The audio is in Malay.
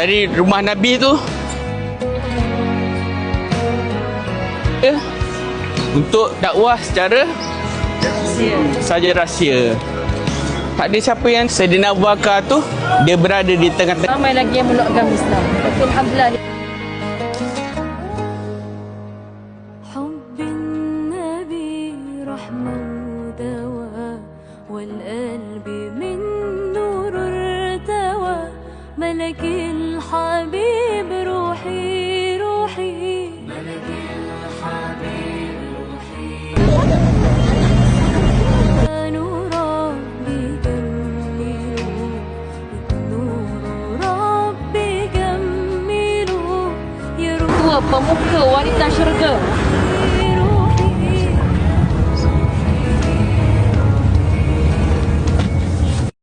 dari rumah Nabi tu ya, untuk dakwah secara saja rahsia. Tak ada siapa yang Sayyidina Abu Bakar tu dia berada di tengah-tengah Ramai lagi yang meluk agama Islam. Tapi Alhamdulillah حب النبي رحمة ودواء والقلب من نور ارتوى ملك الحبيب روحي روحي. ملك روحي wanita syurga.